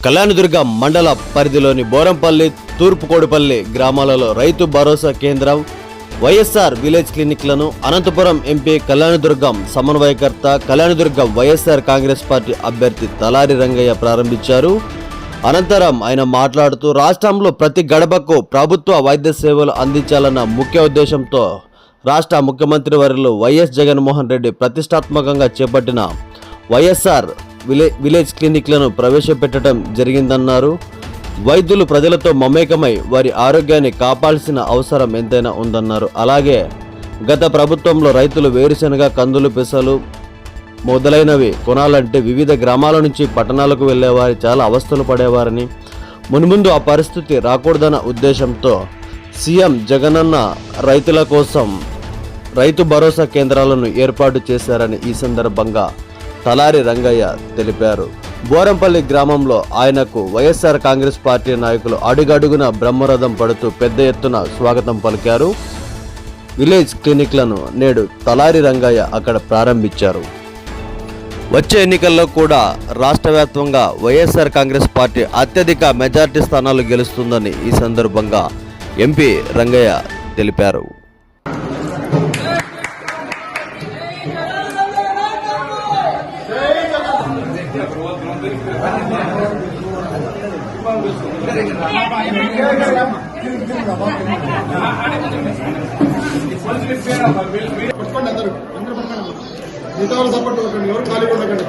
కళ్యాణదుర్గ మండల పరిధిలోని బోరంపల్లి తూర్పుకోడిపల్లి గ్రామాలలో రైతు భరోసా కేంద్రం వైఎస్ఆర్ విలేజ్ క్లినిక్లను అనంతపురం ఎంపీ కళ్యాణదుర్గం సమన్వయకర్త కళ్యాణదుర్గం వైఎస్ఆర్ కాంగ్రెస్ పార్టీ అభ్యర్థి తలారి రంగయ్య ప్రారంభించారు. అనంతరం ఆయన మాట్లాడుతూ రాష్ట్రంలో ప్రతి గడపకు ప్రభుత్వ వైద్య సేవలు అందించాలన్న ముఖ్య ఉద్దేశంతో రాష్ట్ర ముఖ్యమంత్రి వర్యులు వైఎస్ జగన్మోహన్ రెడ్డి ప్రతిష్టాత్మకంగా చేపట్టిన వైఎస్ఆర్ విలే విలేజ్ క్లినిక్లను ప్రవేశపెట్టడం జరిగిందన్నారు. వైద్యులు ప్రజలతో మమేకమై వారి ఆరోగ్యాన్ని కాపాల్సిన అవసరం ఎంతైనా ఉందన్నారు. అలాగే గత ప్రభుత్వంలో రైతులు వేరుశనగ కందులు పెసలు మొదలైనవి కొనాలంటే వివిధ గ్రామాల నుంచి పట్టణాలకు వెళ్ళేవారు చాలా అవస్థలు పడేవారని. మున్ముందు ఆ పరిస్థితి రాకూడదన్న ఉద్దేశంతో సీఎం జగనన్న రైతుల కోసం రైతు భరోసా కేంద్రాలను ఏర్పాటు చేశారని ఈ సందర్భంగా తలారి రంగయ్య తెలిపారు. బోరంపల్లి గ్రామంలో ఆయనకు వైఎస్ఆర్ కాంగ్రెస్ పార్టీ నాయకులు అడుగడుగున బ్రహ్మరథం పడుతూ పెద్ద ఎత్తున స్వాగతం పలికారు. విలేజ్ క్లినిక్లను నేడు తలారి రంగయ్య అక్కడ ప్రారంభించారు. వచ్చే ఎన్నికల్లో కూడా రాష్ట్ర వ్యాప్తంగా వైఎస్ఆర్ కాంగ్రెస్ పార్టీ అత్యధిక మెజార్టీ స్థానాలు గెలుస్తుందని ఈ సందర్భంగా ఎంపీ రంగయ్య తెలిపారు. మిగతా వాళ్ళు సపోర్ట్ ఎవరు ఖాళీ ఉండకండి.